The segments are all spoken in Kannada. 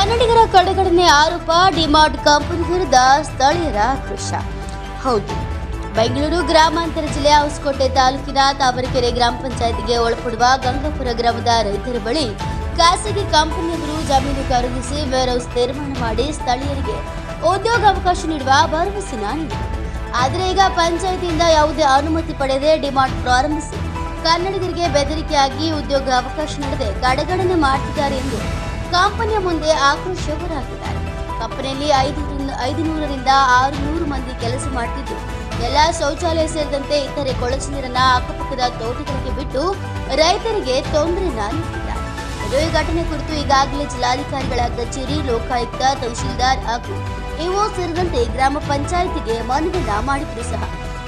ಕನ್ನಡಿಗರ ಕಡೆಗಣನೆ ಆರೋಪ, ಡಿಮಾರ್ಟ್ ಕಂಪನಿ ವಿರುದ್ಧ ಸ್ಥಳೀಯರ ಆಕ್ರೋಶ. ಹೌದು, ಬೆಂಗಳೂರು ಗ್ರಾಮಾಂತರ ಜಿಲ್ಲೆಯ ಹೊಸಕೋಟೆ ತಾಲೂಕಿನ ತಾವರೆಕೆರೆ ಗ್ರಾಮ ಪಂಚಾಯತ್ಗೆ ಒಳಪಡುವ ಗಂಗಾಪುರ ಗ್ರಾಮದ ರೈತರ ಬಳಿ ಖಾಸಗಿ ಕಂಪನಿಯವರು ಜಮೀನು ಖರೀದಿಸಿ ವೇರ್ ಹೌಸ್ ನಿರ್ಮಾಣ ಮಾಡಿ ಸ್ಥಳೀಯರಿಗೆ ಉದ್ಯೋಗಾವಕಾಶ ನೀಡುವ ಭರವಸೆ ನೀಡಿದರು ಆದರೆ ಈಗ ಪಂಚಾಯತಿಯಿಂದ ಯಾವುದೇ ಅನುಮತಿ ಪಡೆದೇ ಡಿಮಾರ್ಟ್ ಪ್ರಾರಂಭಿಸಿ ಕನ್ನಡಿಗರಿಗೆ ಬೆದರಿಕೆಯಾಗಿ ಉದ್ಯೋಗ ಅವಕಾಶ ನೀಡದೆ ಕಡೆಗಣನೆ ಮಾಡುತ್ತಿದ್ದಾರೆ ಎಂದು ಕಂಪನಿಯ ಮುಂದೆ ಆಕ್ರೋಶ ಹೊರಹಾಕಿದ್ದಾರೆ. ಕಂಪನಿಯಲ್ಲಿ ನೂರರಿಂದ ಆರು ನೂರು ಮಂದಿ ಕೆಲಸ ಮಾಡ್ತಿದ್ದು ಎಲ್ಲ ಶೌಚಾಲಯ ಸೇರಿದಂತೆ ಇತರೆ ಕೊಳಚೆ ನೀರನ್ನ ಅಕ್ಕಪಕ್ಕದ ತೋಟಗಳಿಗೆ ಬಿಟ್ಟು ರೈತರಿಗೆ ತೊಂದರೆ ನೀಡಿದ್ದಾರೆ. ಈ ಘಟನೆ ಕುರಿತು ಈಗಾಗಲೇ ಜಿಲ್ಲಾಧಿಕಾರಿಗಳ ಕಚೇರಿ, ಲೋಕಾಯುಕ್ತ ತಹಶೀಲ್ದಾರ್ ಹಾಗೂ ಇಒ ಸೇರಿದಂತೆ ಗ್ರಾಮ ಪಂಚಾಯಿತಿಗೆ ಮನವಿಯನ್ನ ಮಾಡಿದ್ರು ಸಹ.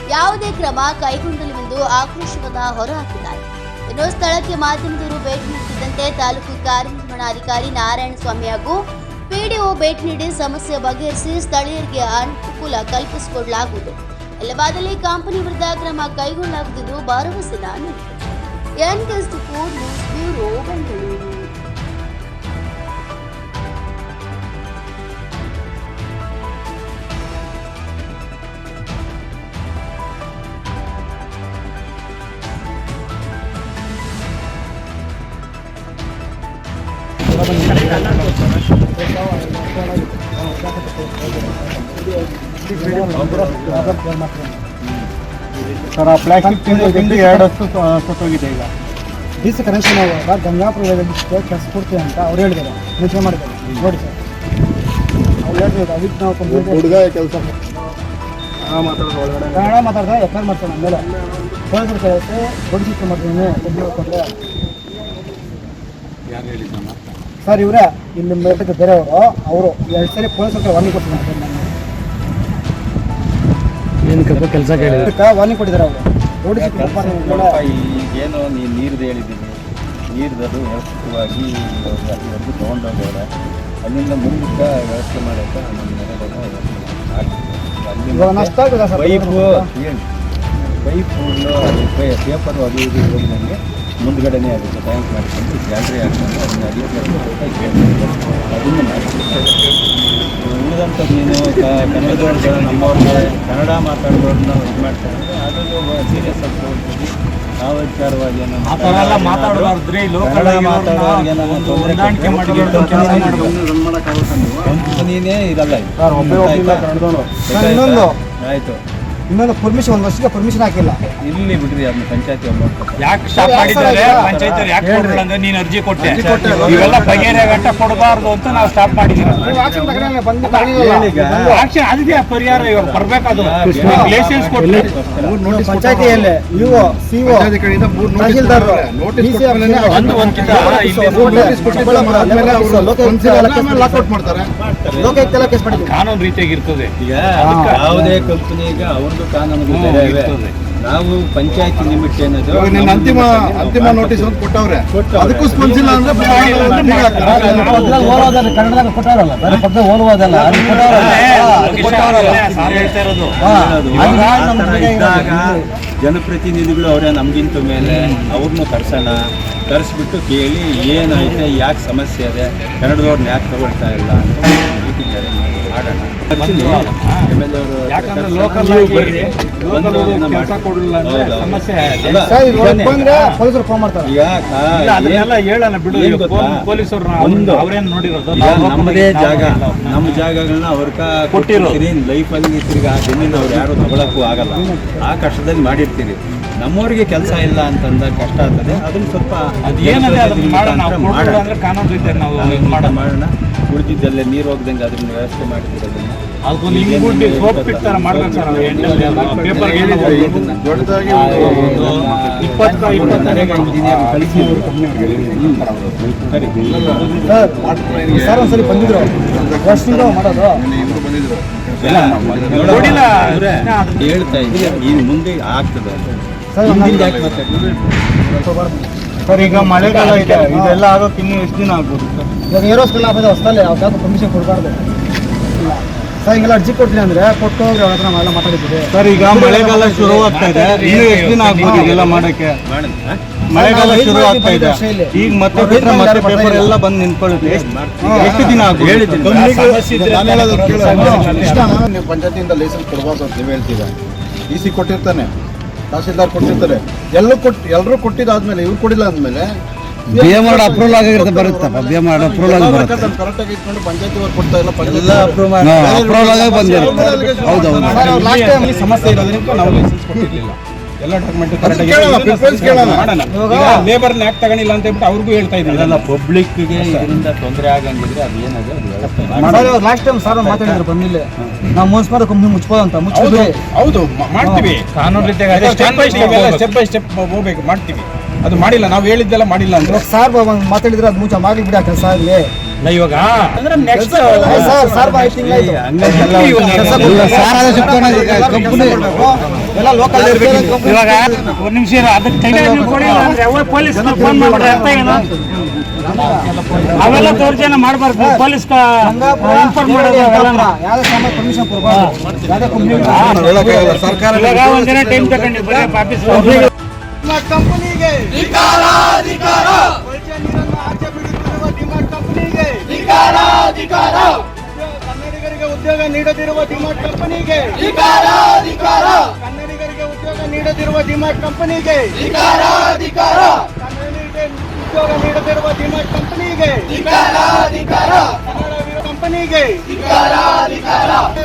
ಯಾವುದೇ ಕ್ರಮ ಕೈಗೊಂಡಿಲ್ಲವೆಂದು ಆಕ್ರೋಶವನ್ನ ಹೊರಹಾಕಿದ್ದಾರೆ. ಇನ್ನು ಸ್ಥಳಕ್ಕೆ ಮಾಧ್ಯಮದವರು ಭೇಟಿ ನೀಡುತ್ತಿದ್ದಂತೆ ತಾಲೂಕು ಕಾರ್ಯನಿರ್ವಹಣಾಧಿಕಾರಿ ನಾರಾಯಣ ಸ್ವಾಮಿ ಹಾಗೂ ಪಿಡಿಒ ಭೇಟಿ ನೀಡಿ ಸಮಸ್ಯೆ ಬಗೆಹರಿಸಿ ಸ್ಥಳೀಯರಿಗೆ ಅನುಕೂಲ ಕಲ್ಪಿಸಿಕೊಡಲಾಗುವುದು. ಇಲ್ಲವಾದಲ್ಲಿ ಕಂಪನಿ ವಿರುದ್ಧ ಕ್ರಮ ಕೈಗೊಳ್ಳಲಾಗುವುದು ಭರವಸೆ four news bureau, Bengaluru. Sir ಆ ಪ್ಲಾಸ್ಟಿಕ್ ತಿಂದು ಎರಡು ವರ್ಷ ಸತ್ತೋಗಿದೆ ಈಗ. ಡಿ ಸಿ ಕನೆಕ್ಷನ್ ಆಗುವಾಗ ಗಂಗಾಪುರ ಕೆಲಸ ಕೊಡ್ತೀವಿ ಅಂತ ಅವ್ರು ಹೇಳಿದ್ದಾರೆ. ನಿಜ ಮಾಡಿದ್ದಾರೆ. ನೋಡಿ ಸರ್. ಅವ್ರು ಹೇಳ್ತಿದ್ರು ಅದಕ್ಕೆ ನಾವು ಹುಡುಗ ಕೆಲಸ ಕನ್ನಡ ಮಾತಾಡ್ತಾ ಎಫ್ ಐ ಮಾಡ್ತಾರೆ ಆಮೇಲೆ. ಪೊಲೀಸರು ಕೇಳುತ್ತೆ ದೊಡ್ಡ ಶಿಕ್ಷೆ ಮಾಡ್ತೀನಿ ಕೊಟ್ಟರೆ ಯಾರು ಹೇಳಿದ್ದಮ್ಮ ಸರ್ ಇವರೇ ಇಲ್ಲಿ ಮೇಟಕ್ಕೆ ಬೇರೆಯವರು ಅವರು ಎರಡು ಸರಿ ಪೊಲೀಸ್ ಹತ್ರ ವಾರ್ನಿಂಗ್ ಕೊಟ್ಟಿದ್ದಾರೆ ನಾನು ಏನಕ್ಕೆ ಕೆಲಸ ಕೇಳಿದ್ರೆ? ವಾರ್ನಿಂಗ್ ಕೊಟ್ಟಿದ್ದಾರೆ ಅವರು. ನೋಡಿ ಈಗೇನು ನೀನು ನೀರ್ದು ಹೇಳಿದ್ದೀನಿ ನೀರ್ದದು ವ್ಯವಸ್ಥಿತವಾಗಿ ಅಲ್ಲಿವರೆಗೂ ತೊಗೊಂಡೋಗವ್ರೆ ಅಲ್ಲಿಂದ ಮುಂದಕ್ಕೆ ವ್ಯವಸ್ಥೆ ಮಾಡೋಕ್ಕೆ ನಮ್ಮ ಇವಾಗ ನಷ್ಟ ಪೈಪು ಪೈಪು ಪೇಪರ್ ಅದು ಇದು ಹೋಗಿದಂಗೆ ಮುಂದ್ಗಡೆನೇ ಆಗುತ್ತೆ. ಟ್ಯಾಂಕ್ ಮಾಡಿಕೊಂಡು ಗ್ಯಾಲ್ರಿ ಹಾಕೊಂಡು ಅದನ್ನ ಅಲ್ಲಿ ಅದನ್ನು ಮಾಡ್ತೀವಿ ಉಳಿದಂಥದ್ದು ನೀನು ಕ- ಕನ್ನಡದವ್ರಿಗೆ ನಮ್ಮವ್ರಿಗೆ ಕನ್ನಡ ಮಾತಾಡೋರನ್ನ ಇದು ಮಾಡ್ತಾರೆ. ಅದನ್ನು ಸೀರಿಯಸ್ ಆಗಿ ತಗೊಳ್ತೀವಿ ನಾವು? ವಿಚಾರವಾಗಿ ಕಂಪನಿನೇ ಒಬ್ಬಿಲ್ಲ ಆಯ್ತಾ? ಇನ್ನೊಂದು ಪರ್ಮಿಷನ್ ಒಂದು ವರ್ಷಕ್ಕೆ ಪರ್ಮಿಷನ್ ಹಾಕಿಲ್ಲ. ಇಲ್ಲಿ ಬಿಡ್ರಿ ಅದನ್ನ ಪಂಚಾಯತಿ ಅವ್ರು ಯಾಕೆ ಸ್ಟಾಪ್ ಮಾಡಿದ್ದಾರೆ? ಪಂಚಾಯತ್ ಯಾಕೆ ಕೊಡಲ್ಲ ಅಂದ್ರೆ ನೀನು ಅರ್ಜಿ ಕೊಟ್ಟೆ. ಇವೆಲ್ಲ ಬಗೆಹರಿಯ ಗಂಟ ಕೊಡಬಾರ್ದು ಅಂತ ನಾವು ಸ್ಟಾಪ್ ಮಾಡಿದ್ದೀವಿ. ಆಕ್ಷನ್ ಪರಿಹಾರ ಇವಾಗ? ಬರ್ಬೇಕಾದ್ರು. ಲೈಸೆನ್ಸ್ ಕೊಟ್ಟರೆ ಪಂಚಾಯತಿಯಲ್ಲಿ ಇಒ ಸಿಒ ತಹಶೀಲ್ದಾರ್ ಲಾಕ್ ಒಂದ್ಕಿಂತ ಮಾಡ್ತಾರೆ. ಲೋಕಾಯುಕ್ತ ಕೇಸ್ ಮಾಡಿದ್ವಿ ಕಾನೂನು ರೀತಿಯಾಗಿ ಇರ್ತದೆ. ಈಗ ಯಾವುದೇ ಕಂಪನಿಗೆ ಅವ್ರದ್ದು ಕಾನೂನು ನಾವು ಪಂಚಾಯತಿ ಲಿಮಿಟ್ ಏನದು ನಿನ್ನ ಅಂತಿಮ ಅಂತಿಮ ನೋಟಿಸ್ ಒಂದು ಕೊಟ್ಟವ್ರೆ. ಅದಕ್ಕೂ ಸ್ಪಂದಿಸಿಲ್ಲ ಅಂದ್ರೆ. ಕನ್ನಡದಾಗ ಕೊಟ್ಟಾರಲ್ಲ ಬೇರೆ ಪದ ಓದುವುದಲ್ಲ ಅದು ಇದ್ದಾಗ ಜನಪ್ರತಿನಿಧಿಗಳು ಅವರೇ ನಮ್ಗಿಂತ ಮೇಲೆ ಅವ್ರನ್ನೂ ಕರ್ಸೋಣ ಕರೆಸ್ಬಿಟ್ಟು ಕೇಳಿ ಏನೈತೆ ಯಾಕೆ ಸಮಸ್ಯೆ ಇದೆ ಕನ್ನಡದವ್ರನ್ನ ಯಾಕೆ ತಗೊಳ್ತಾ ಇಲ್ಲ ಅಂತ ಇಟ್ಟಿದ್ದಾರೆ ಯಾಕಂದ್ರೆ ಲೋಕಲ್ ಕೆಲ್ಸ. ಕೊಡ್ಲಿಲ್ಲ ಅಂದ್ರೆ. ಸಮಸ್ಯೆ ಪೊಲೀಸರು ಫೋನ್ ಮಾಡ್ತಾರೆ ಅದನ್ನೆಲ್ಲ ಹೇಳಲ್ಲ ಬಿಡು ಪೊಲೀಸರು ಅವ್ರೇನ್ ನೋಡಿರೋದು ನಮ್ಮದೇ ಜಾಗ ನಮ್ಮ ಜಾಗಗಳನ್ನ ಅವ್ರಕ ಕೊಟ್ಟಿರೋ. ಲೈಫ್ ಲೈಫಲ್ಲಿ ತಿರ್ಗಿ ಆ ಜಮೀನು ಅವ್ರು ಯಾರು ತಗೊಳಕ್ಕೂ ಆಗಲ್ಲ ಆ ಕಷ್ಟದಲ್ಲಿ ಮಾಡಿರ್ತೀರಿ ನಮ್ಮವ್ರಿಗೆ ಕೆಲಸ ಇಲ್ಲ ಅಂತಂದ ಕಷ್ಟ ಆಗ್ತದೆ. ಅದನ್ನ ಸ್ವಲ್ಪ ಅದು ಏನಂದ್ರೆ ಅದನ್ನ ಮಾಡೋಣ ನಾವು ಮುಖಾಂತರ ಅಂದ್ರೆ ಕಾನೂನು ರೀತಿಯಾಗಿ ನಾವು ಇದು ಮಾಡೋಣ. ನೀರು ಹೋಗ್ದಂಗೆ ಅದನ್ನ ವ್ಯವಸ್ಥೆ ಮಾಡಿದ್ರೆ ಸರ್ ಬಂದಿದ್ರು. ಮಾಡೋದು. ಹೇಳ್ತಾ ಇದ್ದೀನಿ ಈ ಮುಂದೆ ಆಗ್ತದೆ. ಸರ್, ಈಗ ಮಳೆಗಾಲ ಇದೆ. ಇದೆಲ್ಲ ಆಗೋಕೆ ಇನ್ನೂ ಎಷ್ಟು ದಿನ ಆಗ್ಬೋದು ಸರ್? ಇವಾಗ ಏರೋಸ್ಕೆಲ್ಲ ಆಗೋದು ಹೊಸದಲ್ಲಿ ಯಾವ ಪರ್ಮಿಷನ್ ಕೊಡಬಾರ್ದು? ಇಲ್ಲ. ಸರ್ ಹಿಂಗೆಲ್ಲ ಅರ್ಜಿ ಕೊಡ್ತೀನಿ ಅಂದ್ರೆ ಕೊಟ್ಟು ಹೋಗಿ ಅವ್ರ ಹತ್ರ ನಾವೆಲ್ಲ ಮಾತಾಡಿದ್ದೀವಿ. ಸರ್ ಈಗ ಮಳೆಗಾಲ ಶುರು ಆಗ್ತಾ ಇದೆ. ಇನ್ನೂ ಎಷ್ಟು ದಿನ ಆಗ್ಬೋದು ಇದೆಲ್ಲ ಮಾಡೋಕ್ಕೆ? ಮಳೆಗಾಲ ಶುರು ಆಗ್ತಾ ಇದೆ. ಈಗ ಮತ್ತೆ ಬಿಟ್ಟರೆ ಮತ್ತೆ ಪೇಪರ್ ಎಲ್ಲ ಬಂದು ನಿಂತ್ಕೊಳ್ಳುತ್ತೆ. ಎಷ್ಟು ದಿನ ಆಗ್ಬೋದು? ನೀವು ಪಂಚಾಯತಿಯಿಂದ ಲೈಸೆನ್ಸ್ ಕೊಡ್ಬಾರ್ದು ಅಂತ ನೀವು ಹೇಳ್ತೀರಾ? ಇ ಸಿ ಕೊಟ್ಟಿರ್ತಾನೆ. ತಹಸೀಲ್ದಾರ್ ಕೊಟ್ಟಿರ್ತಾರೆ. ಎಲ್ಲರೂ ಕೊಟ್ಟು ಎಲ್ಲರೂ ಕೊಟ್ಟಿದ್ದಾದ್ಮೇಲೆ ಇವ್ರು ಕೊಡಿಲ್ಲ ಅಂದ್ಮೇಲೆ ಬಿ ಎಂ ಆರ್ ಅಪ್ರೂವಲ್ ಆಗಿರುತ್ತೆ ಬರುತ್ತೆ ಬಿ ಎಂ ಆರ್ ಅಪ್ರೂವಲ್ ಆಗಿ ಬರುತ್ತೆ. ಕರೆಕ್ಟಾಗಿ ಇಟ್ಕೊಂಡು ಪಂಚಾಯತಿ ಅವ್ರು ಕೊಡ್ತಾ ಇಲ್ಲ ಎಲ್ಲ ಅಪ್ರೂವ್ ಅಪ್ರೂವಲ್ ಆಗೇ ಬಂದಿರುತ್ತೆ. ಹೌದೌದು. ಲಾಸ್ಟ್ ಟೈಮ್ ಸಮಸ್ಯೆ ಇರೋದ್ರಿಂದ ನಾವು ಲೈಸೆನ್ಸ್ ಕೊಟ್ಟಿರ್ಲಿಲ್ಲ. ಎಲ್ಲ ಡಾಕ್ಯುಮೆಂಟ್ ಅದನ್ನ ಕೇಳೋಣ, preference ಕೇಳೋಣ. ಮಾಡೋಣ. ಈಗ ಲೇಬರ್ ಆಕ್ಟ್ ತಗೊಂಡಿಲ್ಲ ಅಂತ ಹೇಳ್ಬಿಟ್ಟು ಅವ್ರಿಗೂ ಹೇಳ್ತಾ ಇದ್ರಲ್ಲ ಪಬ್ಲಿಕ್ಗೆ ಇದರಿಂದ ತೊಂದರೆ ಆಗಂಗಿದ್ರೆ ಅದು ಏನಾದ್ರೆ ಲಾಸ್ಟ್ ಟೈಮ್ ಸರ್ ಮಾತಾಡಿದ್ರು ಬಂದಿಲ್ಲ. ನಾವು ಮುನ್ಸಿಪಲ್ ಕಂಪ್ನಿ ಮುಚ್ಬೋದಂತ ಮುಚ್ಚೋದು ಮುಚ್ಚಿದ್ರಿ ಹೌದು ಮಾಡ್ತೀವಿ. ಕಾನೂನು ರೀತಿಯಾಗಿ step by step step by step ಹೋಗ್ಬೇಕು. ಮಾಡ್ತೀವಿ. ಅದು ಮಾಡಿಲ್ಲ ನಾವು ಹೇಳಿದ್ದೆಲ್ಲ ಮಾಡಿಲ್ಲ ಅಂದ್ರೆ? ಸರ್ ಮಾತಾಡಿದ್ರೆ ಅದು ಮುಂಚೆ ಮಾಡಿ ಬಿಡ ಕೆಲಸ ಆಗಲಿ. ಇವಾಗ ಅಂದ್ರೆ ನೆಕ್ಸ್ಟ್ ಸರ್ ಸಾರ್ ಐದು ತಿಂಗಳಾಯ್ತು ಎಲ್ಲ ಲೋಕಲ್ ಇವಾಗ ಒಂದು ನಿಮಿಷ ಇರು, ಅದಕ್ಕೆ ಅವ ಪೊಲೀಸ್ ಫೋನ್ ಅರ್ಥ ಏನು? ಅವೆಲ್ಲ ದೌರ್ಜನ್ಯ ಮಾಡಬಾರ್ದು ಪೊಲೀಸ್ ಇನ್ಫಾರ್ಮ್ ಮಾಡೋದು ಅವೆಲ್ಲ. ಸರ್ಕಾರ ಇವಾಗ ಒಂದಿನ ಟೈಮ್ ತಗೊಂಡು ಬರೀ ಆಫೀಸ್ ಕಂಪನಿಗೆ ಆಚೆ ಬಿಡುತ್ತಿರುವ ಡಿಮಾರ್ಟ್ ಕಂಪನಿಗೆ ಕನ್ನಡಿಗರಿಗೆ ಉದ್ಯೋಗ ನೀಡದಿರುವ ಡಿಮಾರ್ಟ್ ಕಂಪನಿಗೆ ನೀಡದಿರುವ ಡಿಮಾರ್ಟ್ ಕಂಪನಿಗೆ. ಕನ್ನಡಿಗರಿಗೆ ಉದ್ಯೋಗ ನೀಡದಿರುವ ಡಿಮಾರ್ಟ್ ಕಂಪನಿಗೆ. ಕನ್ನಡ ಕಂಪನಿಗೆ. ಬೇಕು